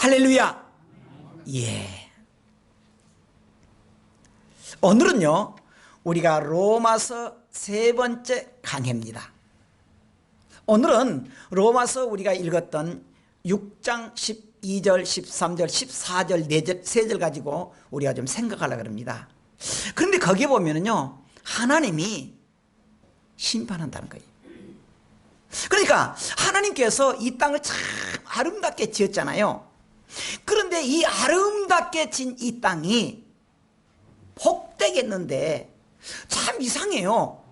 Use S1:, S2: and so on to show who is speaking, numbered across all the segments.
S1: 할렐루야. 예. 오늘은요, 우리가 로마서 세 번째 강해입니다. 오늘은 로마서 우리가 읽었던 6장 12절, 13절, 14절, 4절, 3절 가지고 우리가 좀 생각하려고 합니다. 그런데 거기에 보면은요, 하나님이 심판한다는 거예요. 그러니까 하나님께서 이 땅을 참 아름답게 지었잖아요. 그런데 이 아름답게 진 이 땅이 복되겠는데 참 이상해요.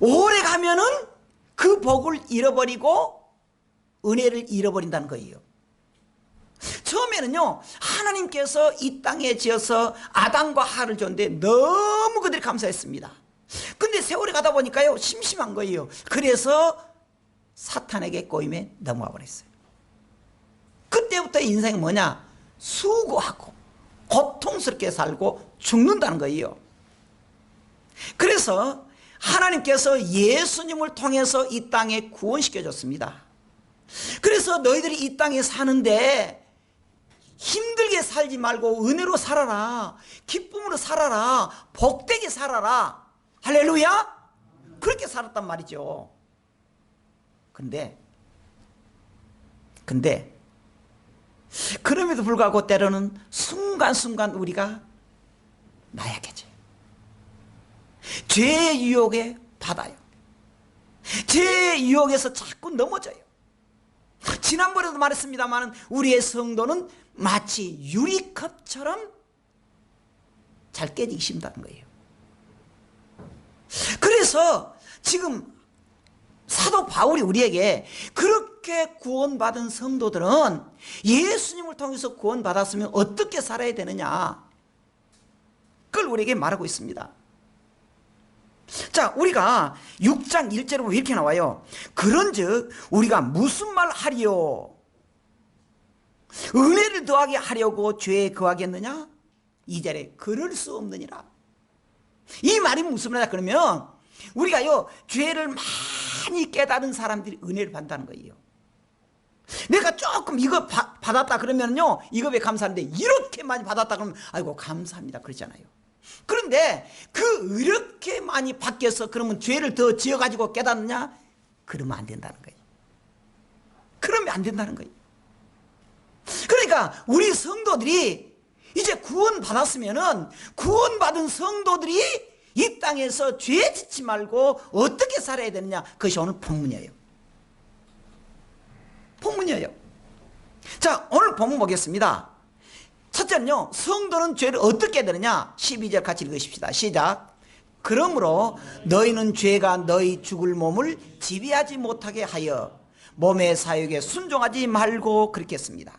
S1: 오래 가면은 그 복을 잃어버리고 은혜를 잃어버린다는 거예요. 처음에는요, 하나님께서 이 땅에 지어서 아담과 하를 줬는데 너무 그들이 감사했습니다. 근데 세월이 가다 보니까요, 심심한 거예요. 그래서 사탄에게 꼬임에 넘어와 버렸어요. 그때부터 인생이 뭐냐? 수고하고 고통스럽게 살고 죽는다는 거예요. 그래서 하나님께서 예수님을 통해서 이 땅에 구원시켜 줬습니다. 그래서 너희들이 이 땅에 사는데 힘들게 살지 말고 은혜로 살아라. 기쁨으로 살아라. 복되게 살아라. 할렐루야? 그렇게 살았단 말이죠. 근데, 근데, 그럼에도 불구하고 때로는 순간순간 우리가 나약해져요. 죄의 유혹에 받아요. 죄의 유혹에서 자꾸 넘어져요. 지난번에도 말했습니다만 우리의 성도는 마치 유리컵처럼 잘 깨지기 쉽다는 거예요. 그래서 지금 사도 바울이 우리에게 그렇게 구원받은 성도들은 예수님을 통해서 구원받았으면 어떻게 살아야 되느냐 그걸 우리에게 말하고 있습니다. 자, 우리가 6장 1절에 보면 이렇게 나와요. 그런즉 우리가 무슨 말 하리요? 은혜를 더하게 하려고 죄에 거하겠느냐? 2절에 그럴 수 없느니라. 이 말이 무슨 말이냐 그러면 우리가요 죄를 많이 깨달은 사람들이 은혜를 받는다는 거예요. 내가 조금 이거 바, 받았다 그러면요 이거 왜 감사한데 이렇게 많이 받았다 그러면 아이고 감사합니다 그러잖아요. 그런데 그 이렇게 많이 바뀌어서 그러면 죄를 더 지어가지고 깨닫느냐? 그러면 안 된다는 거예요. 그러면 안 된다는 거예요. 그러니까 우리 성도들이 이제 구원 받았으면은 구원 받은 성도들이 이 땅에서 죄 짓지 말고 어떻게 살아야 되느냐? 그것이 오늘 본문이에요. 본문이에요. 자, 오늘 본문 보겠습니다. 첫째는요, 성도는 죄를 어떻게 되느냐? 12절 같이 읽으십시다. 시작. 그러므로 너희는 죄가 너희 죽을 몸을 지배하지 못하게 하여 몸의 사욕에 순종하지 말고 그렇게 했습니다.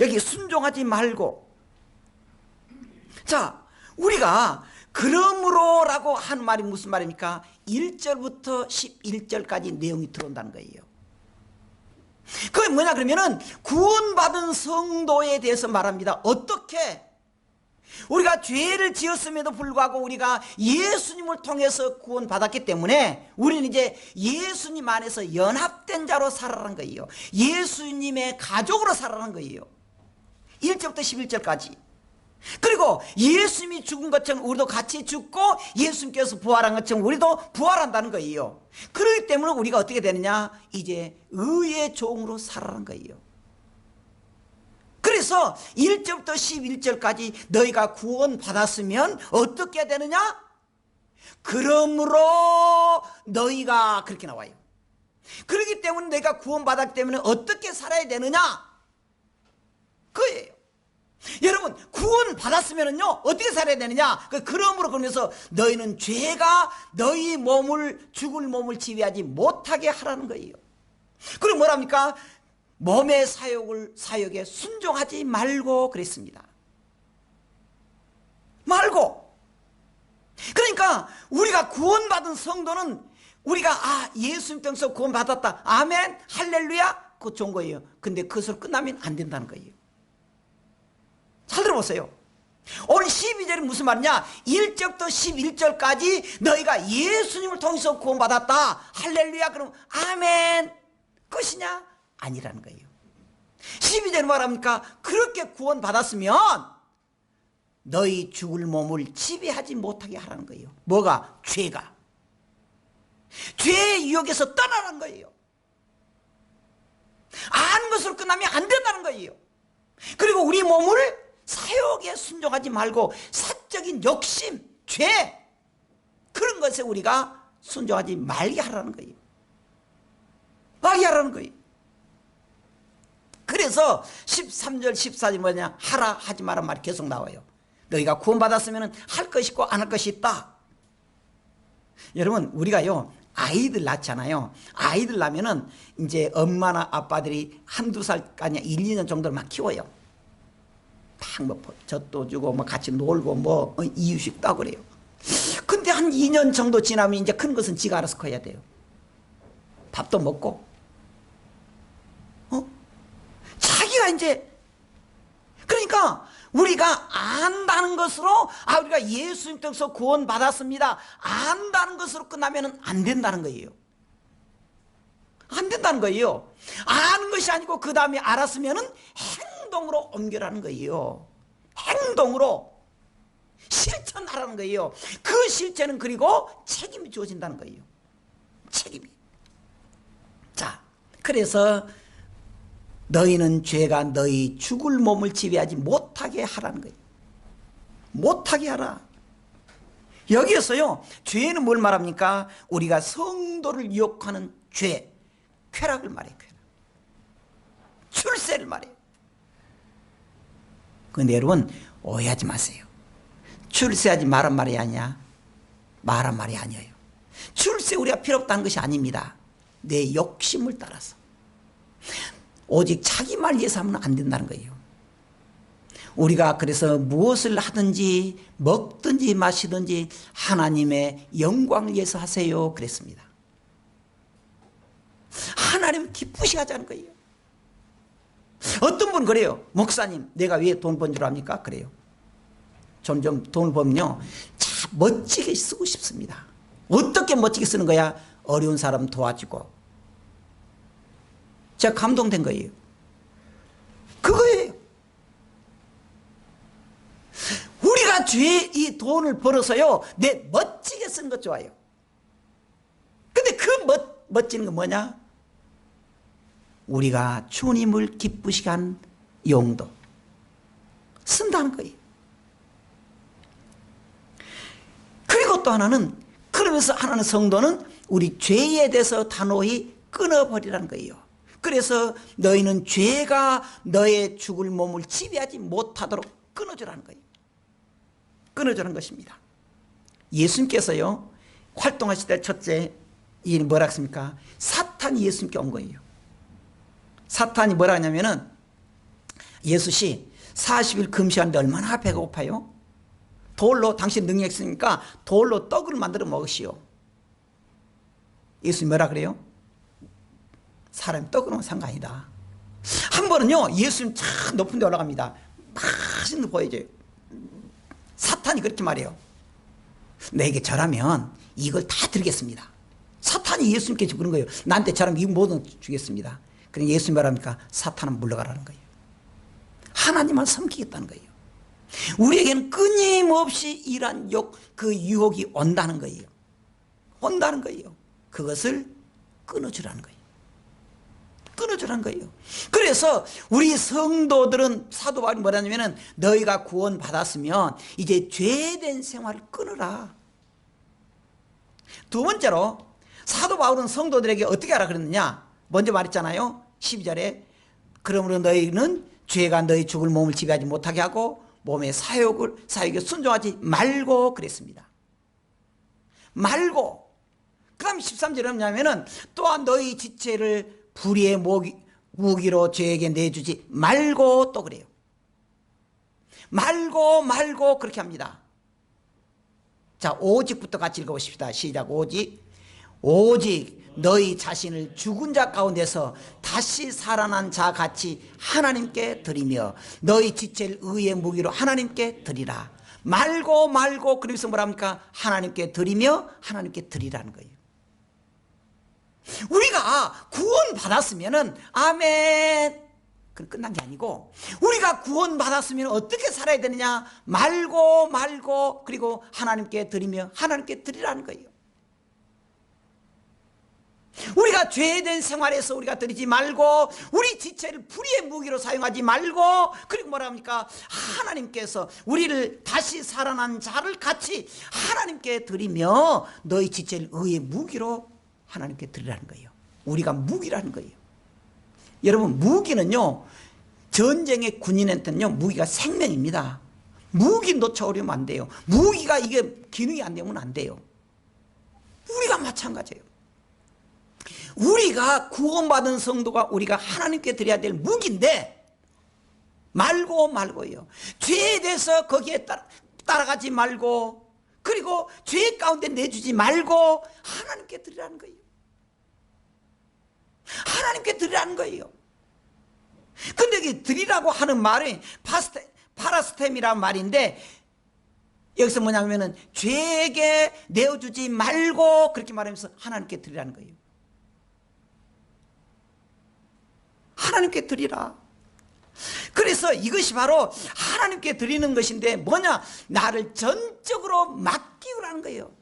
S1: 여기 순종하지 말고. 자, 우리가 그러므로라고 하는 말이 무슨 말입니까? 1절부터 11절까지 내용이 들어온다는 거예요. 그게 뭐냐 그러면은 구원받은 성도에 대해서 말합니다. 어떻게? 우리가 죄를 지었음에도 불구하고 우리가 예수님을 통해서 구원받았기 때문에 우리는 이제 예수님 안에서 연합된 자로 살아라는 거예요. 예수님의 가족으로 살아라는 거예요. 1절부터 11절까지. 그리고 예수님이 죽은 것처럼 우리도 같이 죽고 예수님께서 부활한 것처럼 우리도 부활한다는 거예요. 그렇기 때문에 우리가 어떻게 되느냐? 이제 의의 종으로 살아가는 거예요. 그래서 1절부터 11절까지 너희가 구원 받았으면 어떻게 되느냐? 그러므로 너희가 그렇게 나와요. 그렇기 때문에 내가 구원받았기 때문에 어떻게 살아야 되느냐? 그예요. 여러분 구원 받았으면은요 어떻게 살아야 되느냐? 그 그러므로 그러면서 너희는 죄가 너희 몸을 죽을 몸을 지배하지 못하게 하라는 거예요. 그리고 뭐랍니까? 몸의 사욕을 사욕에 순종하지 말고 그랬습니다. 말고. 그러니까 우리가 구원받은 성도는 우리가 아 예수님 통해서 구원받았다. 아멘. 할렐루야. 그거 좋은 거예요. 근데 그것으로 끝나면 안 된다는 거예요. 잘 들어보세요. 오늘 12절이 무슨 말이냐? 1절부터 11절까지 너희가 예수님을 통해서 구원받았다. 할렐루야. 그럼 아멘. 끝이냐? 아니라는 거예요. 12절에 말합니까? 그렇게 구원받았으면 너희 죽을 몸을 지배하지 못하게 하라는 거예요. 뭐가? 죄가. 죄의 유혹에서 떠나는 거예요. 아는 것으로 끝나면 안 된다는 거예요. 그리고 우리 몸을 사욕에 순종하지 말고 사적인 욕심, 죄 그런 것에 우리가 순종하지 말게 하라는 거예요. 말게 하라는 거예요. 그래서 13절 14절 뭐냐 하라 하지 마라 말이 계속 나와요. 너희가 구원받았으면 할 것이 있고 안 할 것이 있다. 여러분 우리가요 아이들 낳잖아요. 아이들 낳으면은 이제 엄마나 아빠들이 한두 살까지 1, 2년 정도를 막 키워요. 막뭐 젖도 주고 뭐 같이 놀고 뭐 어, 이유식 따고 그래요. 근데 한 2년 정도 지나면 이제 큰 것은 지가 알아서 커야 돼요. 밥도 먹고 어? 자기가 이제 그러니까 우리가 안다는 것으로 아 우리가 예수님 통해서 구원 받았습니다. 안다는 것으로 끝나면은 안 된다는 거예요. 안 된다는 거예요. 아는 것이 아니고 그 다음에 알았으면은 행동으로 옮겨라는 거예요. 행동으로 실천하라는 거예요. 그 실천은 그리고 책임이 주어진다는 거예요. 책임이. 자, 그래서 너희는 죄가 너희 죽을 몸을 지배하지 못하게 하라는 거예요. 못하게 하라. 여기에서요, 죄는 뭘 말합니까? 우리가 성도를 유혹하는 죄, 쾌락을 말해요, 쾌락. 출세를 말해요. 근데 여러분, 오해하지 마세요. 출세하지 말란 말이 아니야. 말한 말이 아니에요. 출세 우리가 필요 없다는 것이 아닙니다. 내 욕심을 따라서. 오직 자기 말 위해서 하면 안 된다는 거예요. 우리가 그래서 무엇을 하든지 먹든지 마시든지 하나님의 영광을 위해서 하세요. 그랬습니다. 하나님 기쁘시 하자는 거예요. 어떤 분은 그래요. 목사님, 내가 왜 돈 번 줄 압니까? 그래요. 점점 돈을 벌면요. 참 멋지게 쓰고 싶습니다. 어떻게 멋지게 쓰는 거야? 어려운 사람 도와주고. 제가 감동된 거예요. 그거예요. 우리가 죄, 이 돈을 벌어서요, 내 멋지게 쓰는 것 좋아요. 근데 그 멋, 멋지는 건 뭐냐? 우리가 주님을 기쁘시게 한 용도. 쓴다는 거예요. 그리고 또 하나는, 그러면서 하나는 성도는 우리 죄에 대해서 단호히 끊어버리라는 거예요. 그래서 너희는 죄가 너의 죽을 몸을 지배하지 못하도록 끊어주라는 거예요. 끊어주는 것입니다. 예수님께서요, 활동하실 때 첫째, 이 뭐라 했습니까? 사탄이 예수님께 온 거예요. 사탄이 뭐라 하냐면은, 예수씨, 40일 금시하는데 얼마나 배가 고파요? 돌로, 당신 능력 있으니까 돌로 떡을 만들어 먹으시오. 예수님 뭐라 그래요? 사람이 떡으로는 상관이다. 한 번은요, 예수님 참 높은 데 올라갑니다. 맛있는 거 보여줘요. 사탄이 그렇게 말해요. 내게 절하면 이걸 다 드리겠습니다. 사탄이 예수님께 그런 거예요. 나한테 절하면 이 모든 주겠습니다. 그럼 예수님 말합니까? 사탄은 물러가라는 거예요. 하나님만 섬기겠다는 거예요. 우리에게는 끊임없이 이러한 욕, 그 유혹이 온다는 거예요. 온다는 거예요. 그것을 끊어주라는 거예요. 끊어주라는 거예요. 그래서 우리 성도들은 사도 바울이 뭐라냐면은 너희가 구원 받았으면 이제 죄된 생활을 끊어라. 두 번째로 사도 바울은 성도들에게 어떻게 하라 그랬느냐? 먼저 말했잖아요. 12절에 그러므로 너희는 죄가 너희 죽을 몸을 지배하지 못하게 하고 몸의 사욕을 사욕에 순종하지 말고 그랬습니다. 말고 그다음 13절에 뭐냐면은 또한 너희 지체를 불의의 무기, 무기로 죄에게 내주지 말고 또 그래요. 말고 말고 그렇게 합니다. 자, 오직부터 같이 읽어보십시다. 시작. 오직. 오직 너희 자신을 죽은 자 가운데서 다시 살아난 자 같이 하나님께 드리며 너희 지체를 의의 무기로 하나님께 드리라. 말고 말고 그러면서 뭐랍니까? 하나님께 드리며 하나님께 드리라는 거예요. 우리가 구원 받았으면은 아멘 그 끝난 게 아니고 우리가 구원 받았으면 어떻게 살아야 되느냐 말고 말고 그리고 하나님께 드리며 하나님께 드리라는 거예요. 우리가 죄된 생활에서 우리가 드리지 말고 우리 지체를 불의의 무기로 사용하지 말고 그리고 뭐라 합니까? 하나님께서 우리를 다시 살아난 자를 같이 하나님께 드리며 너희 지체를 의의 무기로 하나님께 드리라는 거예요. 우리가 무기라는 거예요. 여러분 무기는요 전쟁의 군인한테는요 무기가 생명입니다. 무기 놓쳐버리면 안 돼요. 무기가 이게 기능이 안 되면 안 돼요. 우리가 마찬가지예요 우리가 구원받은 성도가 우리가 하나님께 드려야 될 무기인데 말고 말고요. 죄에 대해서 거기에 따라, 따라가지 말고 그리고 죄 가운데 내주지 말고 하나님께 드리라는 거예요. 하나님께 드리라는 거예요. 근데 이 드리라고 하는 말이 파스테, 파라스템이란 말인데 여기서 뭐냐면은 죄에게 내어주지 말고 그렇게 말하면서 하나님께 드리라는 거예요. 하나님께 드리라. 그래서 이것이 바로 하나님께 드리는 것인데 뭐냐? 나를 전적으로 맡기우라는 거예요.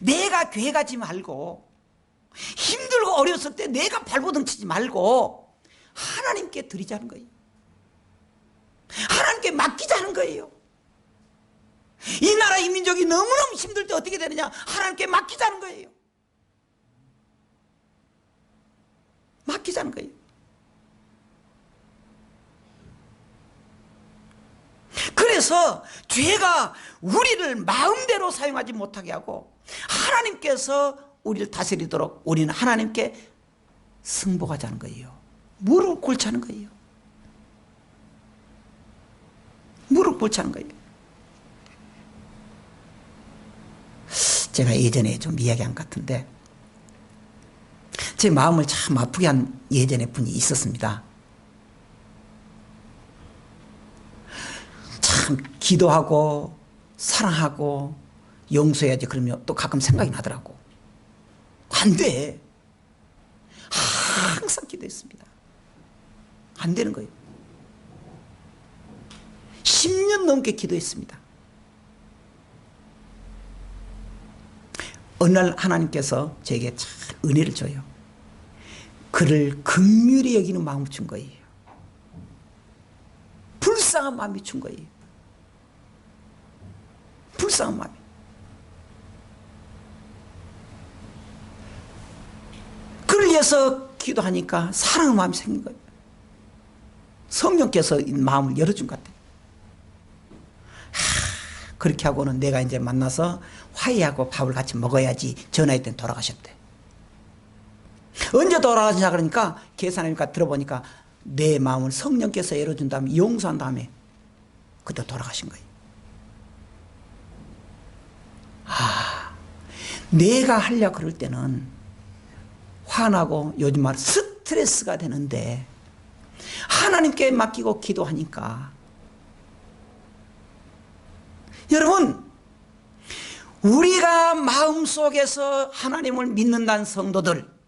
S1: 내가 괴가지 말고 힘들고 어려웠을 때 내가 발버둥 치지 말고 하나님께 드리자는 거예요. 하나님께 맡기자는 거예요. 이 나라 이 민족이 너무너무 힘들 때 어떻게 되느냐? 하나님께 맡기자는 거예요. 맡기자는 거예요. 그래서 죄가 우리를 마음대로 사용하지 못하게 하고 하나님께서 우리를 다스리도록 우리는 하나님께 승복하자는 거예요. 무릎 꿇자는 거예요. 무릎 꿇자는 거예요. 제가 예전에 좀 이야기한 것 같은데 제 마음을 참 아프게 한 예전에 분이 있었습니다. 참 기도하고 사랑하고 용서해야지 그러면 또 가끔 생각이 나더라고. 안 돼. 항상 기도했습니다. 안 되는 거예요. 10년 넘게 기도했습니다. 어느 날 하나님께서 제게 참 은혜를 줘요. 그를 극률히 여기는 마음을 준 거예요. 불쌍한 마음이 준 거예요. 불쌍한 마음이. 그를 위해서 기도하니까 사랑의 마음이 생긴 거예요. 성령께서 이 마음을 열어준 것 같아요. 하, 그렇게 하고는 내가 이제 만나서 화해하고 밥을 같이 먹어야지 땐 돌아가셨대. 언제 돌아가시냐 그러니까 계산하니까 들어보니까 내 마음을 성령께서 열어준 다음에 용서한 다음에 그때 돌아가신 거예요. 내가 하려 그럴 때는 화나고 요즘 말 스트레스가 되는데 하나님께 맡기고 기도하니까 여러분 우리가 마음속에서 하나님을 믿는다는 성도들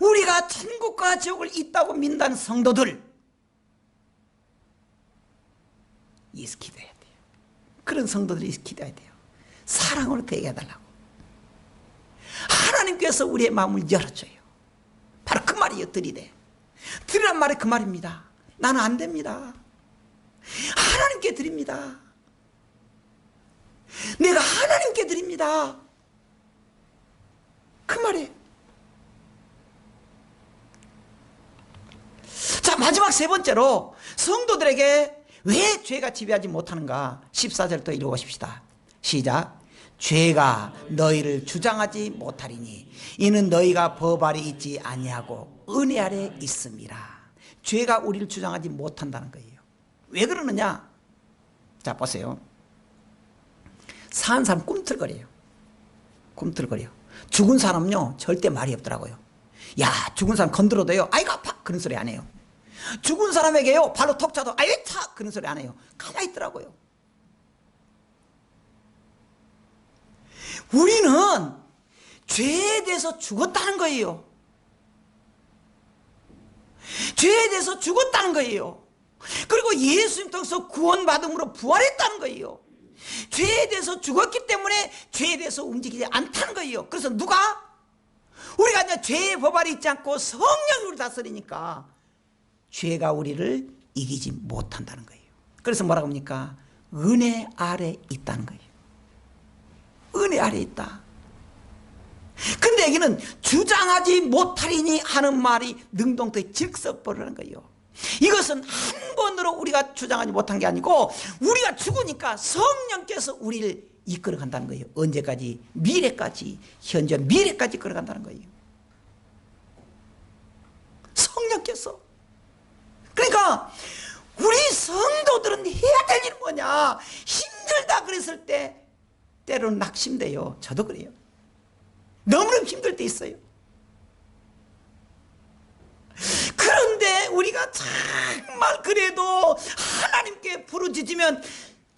S1: 우리가 천국과 지옥을 있다고 믿는 성도들 예수 기도해야 돼요. 그런 성도들이 기도해야 돼요. 사랑으로 대해달라고. 하나님께서 우리의 마음을 열어줘요. 바로 그 말이에요. 들이대. 들이란 말이 그 말입니다. 나는 안 됩니다. 하나님께 드립니다. 내가 하나님께 드립니다. 그 말이에요. 자, 마지막 세 번째로 성도들에게 왜 죄가 지배하지 못하는가? 14절부터 읽어보십시다. 시작. 죄가 너희를 주장하지 못하리니 이는 너희가 법 아래 있지 아니하고 은혜 아래 있음이라. 죄가 우리를 주장하지 못한다는 거예요. 왜 그러느냐? 자, 보세요. 사는 사람 꿈틀거려요. 꿈틀거려. 죽은 사람은요, 절대 말이 없더라고요. 야, 죽은 사람 건드려도요, 아이고, 아파! 그런 소리 안 해요. 죽은 사람에게요, 발로 턱 차도, 아이, 차! 그런 소리 안 해요. 가만히 있더라고요. 우리는 죄에 대해서 죽었다는 거예요. 죄에 대해서 죽었다는 거예요. 그리고 예수님 통해서 구원받음으로 부활했다는 거예요. 죄에 대해서 죽었기 때문에 죄에 대해서 움직이지 않다는 거예요. 그래서 누가? 우리가 이제 죄의 법 아래 있지 않고 성령이 우리 다스리니까 죄가 우리를 이기지 못한다는 거예요. 그래서 뭐라고 합니까? 은혜 아래 있다는 거예요. 은혜 아래 있다. 근데 여기는 주장하지 못하리니 하는 말이 능동태 질서버리는 거예요. 이것은 한 번으로 우리가 주장하지 못한 게 아니고 우리가 죽으니까 성령께서 우리를 이끌어 간다는 거예요. 언제까지? 미래까지, 현재 미래까지 이끌어 간다는 거예요. 성령께서. 그러니까 우리 성도들은 해야 될 일은 뭐냐? 힘들다 그랬을 때 때로는 낙심돼요. 저도 그래요. 너무너무 힘들 때 있어요. 그런데 우리가 정말 그래도 하나님께 부르짖으면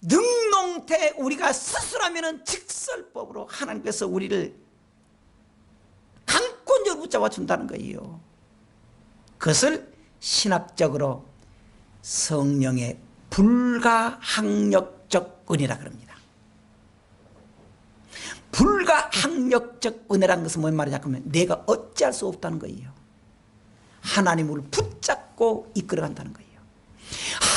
S1: 능농태 우리가 스스로 하면 직설법으로 하나님께서 우리를 강권적으로 붙잡아 준다는 거예요. 그것을 신학적으로 성령의 불가항력적 은혜라 그럽니다. 불가항력적 은혜란 것은 뭔 말이냐 하면 내가 어찌할 수 없다는 거예요. 하나님을 붙잡고 이끌어간다는 거예요.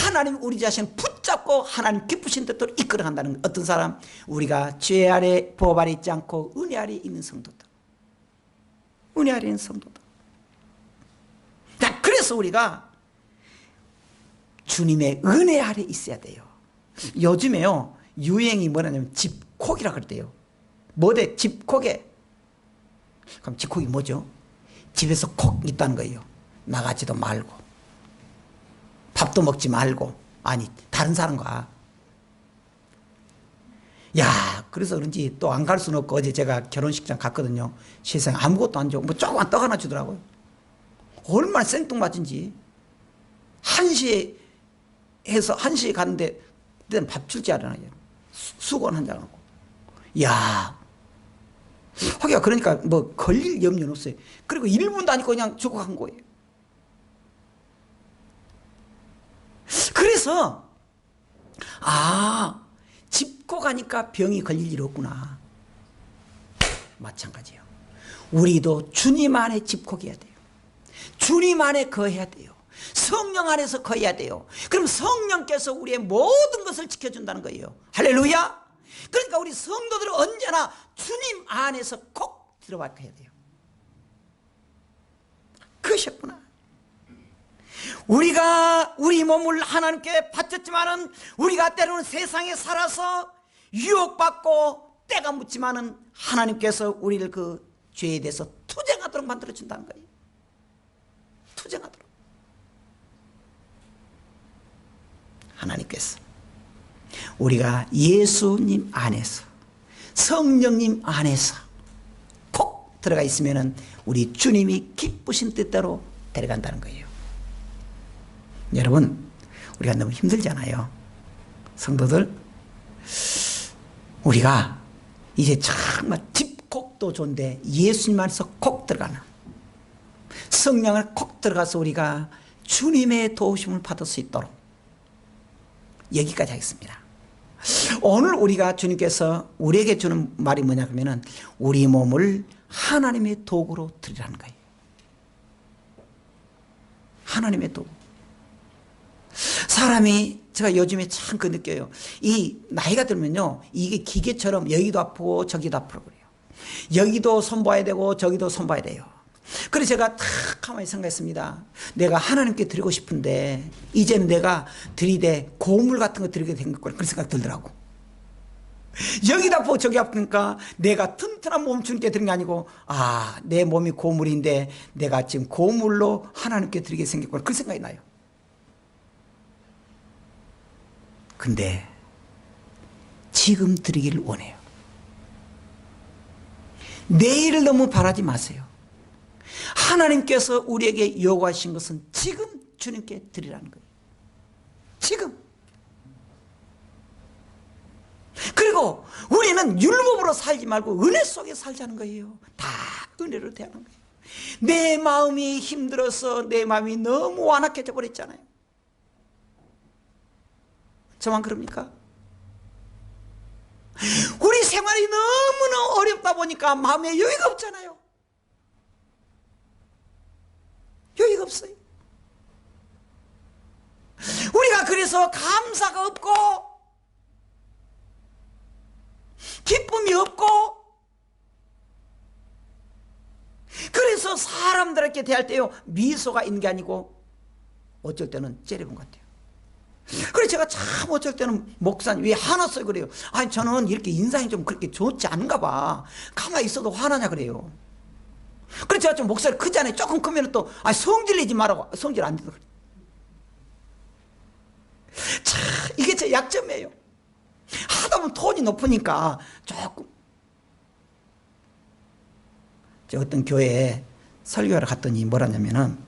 S1: 하나님 우리 자신을 붙잡고 하나님 기쁘신 뜻대로 이끌어간다는 거예요. 어떤 사람 우리가 죄 아래 법 아래 있지 않고 은혜 아래 있는 성도들 은혜 아래 있는 성도들 자 그래서 우리가 주님의 은혜 아래 있어야 돼요. 요즘에요 유행이 뭐냐면 집콕이라 그랬대요. 뭐대 집콕에 그럼 집콕이 뭐죠? 집에서 콕 있다는 거예요. 나가지도 말고 밥도 먹지 말고 아니 다른 사람과 야 그래서 그런지 또 안 갈 수는 없고 어제 제가 결혼식장 갔거든요. 세상에 아무것도 안 주고 뭐 조그만 떡 하나 주더라고요. 얼마나 생뚱맞은지 한 시에 해서 한 시에 갔는데 그때는 밥 줄 줄 알아요. 수건 한 장 하고 야 하기가 그러니까 뭐 걸릴 염려는 없어요. 그리고 1분도 아니고 그냥 주고 간 거예요. 그래서 아 짚고 가니까 병이 걸릴 일 없구나. 마찬가지예요. 우리도 주님 안에 집콕해야 돼요. 주님 안에 거해야 돼요. 성령 안에서 거해야 돼요. 그럼 성령께서 우리의 모든 것을 지켜준다는 거예요. 할렐루야. 그러니까 우리 성도들은 언제나 주님 안에서 꼭 들어가야 돼요. 그러셨구나. 우리가 우리 몸을 하나님께 바쳤지만은 우리가 때로는 세상에 살아서 유혹받고 때가 묻지만은 하나님께서 우리를 그 죄에 대해서 투쟁하도록 만들어 준다는 거예요. 투쟁하도록. 하나님께서 우리가 예수님 안에서 성령님 안에서 콕 들어가 있으면은 우리 주님이 기쁘신 뜻대로 데려간다는 거예요. 여러분, 우리가 너무 힘들잖아요. 성도들, 우리가 이제 정말 집콕도 좋은데 예수님 안에서 콕 들어가는 성령을 콕 들어가서 우리가 주님의 도우심을 받을 수 있도록 여기까지 하겠습니다. 오늘 우리가 주님께서 우리에게 주는 말이 뭐냐 하면은 우리 몸을 하나님의 도구로 드리라는 거예요. 하나님의 도구. 사람이 제가 요즘에 참 그 느껴요. 이 나이가 들면요. 이게 기계처럼 여기도 아프고 저기도 아프고 그래요. 여기도 손봐야 되고 저기도 손봐야 돼요. 그래서 제가 탁 가만히 생각했습니다. 내가 하나님께 드리고 싶은데 이제는 내가 드리되 고물 같은 거 드리게 된 거라 그런 생각 들더라고. 여기다 아프고 저기 아프니까 내가 튼튼한 몸 주님께 드린 게 아니고 아 내 몸이 고물인데 내가 지금 고물로 하나님께 드리게 생겼구나 그런 생각이 나요. 근데 지금 드리기를 원해요. 내일을 너무 바라지 마세요. 하나님께서 우리에게 요구하신 것은 지금 주님께 드리라는 거예요. 지금. 그리고 우리는 율법으로 살지 말고 은혜 속에 살자는 거예요. 다 은혜로 대하는 거예요. 내 마음이 힘들어서 내 마음이 너무 완악해져 버렸잖아요. 저만 그럽니까? 우리 생활이 너무나 어렵다 보니까 마음에 여유가 없잖아요. 여유가 없어요. 우리가 그래서 감사가 없고 기쁨이 없고 그래서 사람들에게 대할 때요 미소가 아니고 어쩔 때는 째려본 것 같아요. 그래 제가 참 어쩔 때는 목사님 왜 화났어요 그래요. 아니 저는 이렇게 인상이 좀 그렇게 좋지 않은가 봐. 가만히 있어도 화나냐 그래요. 그래 제가 좀 목소리 크잖아요. 조금 크면 또 아, 성질 내지 말라고 성질 안 그래. 참 이게 제 약점이에요. 하다 보면 톤이 높으니까 조금 저 어떤 교회에 설교하러 갔더니 뭐라냐면은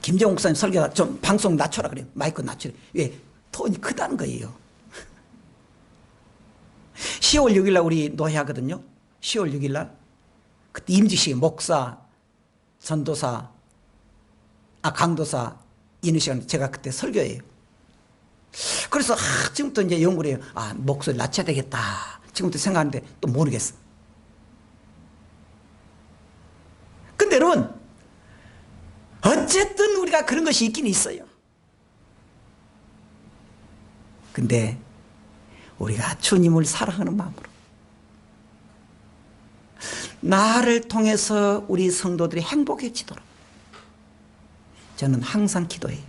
S1: 김정 목사님 설교가 좀 방송 낮춰라 그래요. 마이크 낮추래. 왜? 톤이 크다는 거예요. 10월 6일 날 우리 노회하거든요. 10월 6일 날. 그때 임직식 목사, 전도사, 아 강도사 있는 시간 제가 그때 설교예요. 그래서 아, 지금부터 이제 연구를 해요. 아 목소리 낮춰야 되겠다. 지금부터 생각하는데 또 모르겠어. 근데 여러분 어쨌든 우리가 그런 것이 있긴 있어요. 근데 우리가 주님을 사랑하는 마음으로 나를 통해서 우리 성도들이 행복해지도록 저는 항상 기도해요.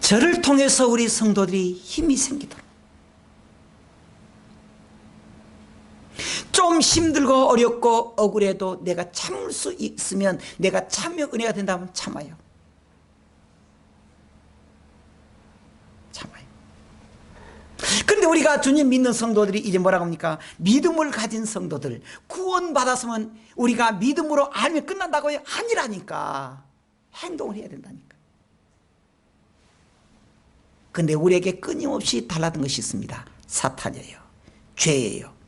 S1: 저를 통해서 우리 성도들이 힘이 생기도록 좀 힘들고 어렵고 억울해도 내가 참을 수 있으면 내가 참여 은혜가 된다면 참아요. 그런데 우리가 주님 믿는 성도들이 이제 뭐라고 합니까? 믿음을 가진 성도들 구원받았으면 우리가 믿음으로 알면 끝난다고요? 아니라니까 행동을 해야 된다니까 근데 우리에게 끊임없이 달라든 것이 있습니다 사탄이에요 죄예요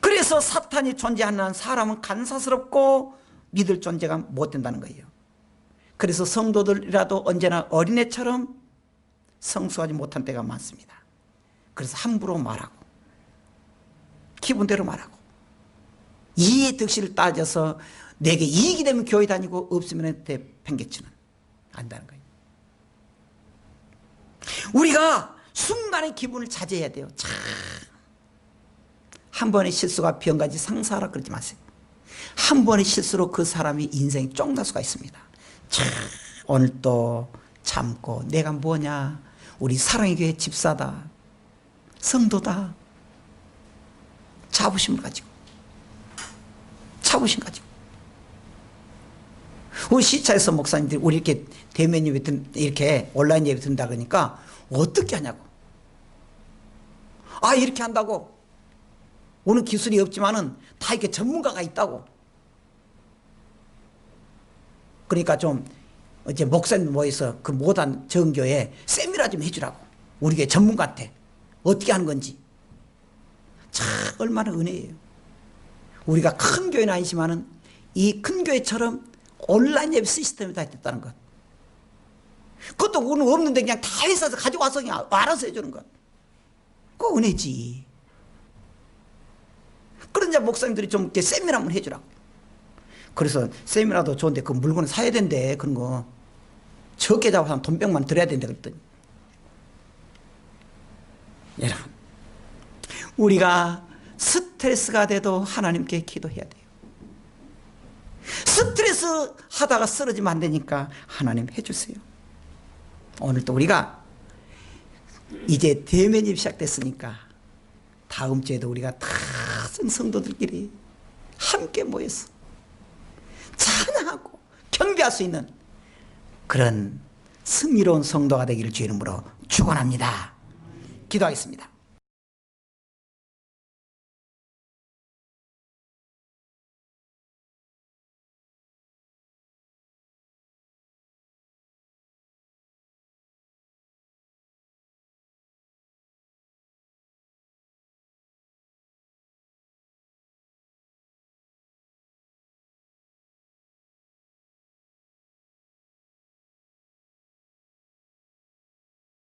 S1: 그래서 사탄이 존재하는 한 사람은 간사스럽고 믿을 존재가 못 된다는 거예요. 그래서 성도들이라도 언제나 어린애처럼 성수하지 못한 때가 많습니다. 그래서 함부로 말하고 기분대로 말하고 이의 득실을 따져서 내게 이익이 되면 교회 다니고 없으면 팽개치는 안다는 거예요. 우리가 순간의 기분을 자제해야 돼요. 참. 한 번의 실수가 병까지 상사하라 그러지 마세요. 한 번의 실수로 그 사람이 인생이 쫑날 수가 있습니다. 참, 오늘 또 참고 내가 뭐냐 우리 사랑의 교회 집사다. 성도다. 자부심을 가지고. 자부심 가지고. 우리 시차에서 목사님들이 우리 이렇게 대면 예배 든 이렇게 온라인 예배 든다 그러니까 어떻게 하냐고. 아 이렇게 한다고. 오는 기술이 없지만은 다 이렇게 전문가가 있다고. 그러니까 좀 이제 목사님 모여서 그 못한 정교에 세미나 좀 해주라고. 우리 게 전문가한테 어떻게 하는 건지. 참 얼마나 은혜예요. 우리가 큰 교회는 아니지만은 이 큰 교회처럼 온라인 예배 시스템이 다 됐다는 것. 그것도 우리는 없는데 그냥 다 회사에서 가져와서 그냥 알아서 해주는 것. 그 은혜지. 그런 자 목사님들이 좀 이렇게 세미나 한번 해주라고. 그래서 세미나도 좋은데 그 물건을 사야 된대. 그런 거. 적게 잡아서 돈 100만 들어야 된다 그랬더니. 여러분. 우리가 스트레스가 돼도 하나님께 기도해야 돼요. 스트레스 하다가 쓰러지면 안 되니까 하나님 해주세요. 오늘 또 우리가 이제 대면이 시작됐으니까 다음 주에도 우리가 다른 성도들끼리 함께 모여서 찬양하고 경배할 수 있는 그런 승리로운 성도가 되기를 주의 이름으로 축원합니다. 기도하겠습니다.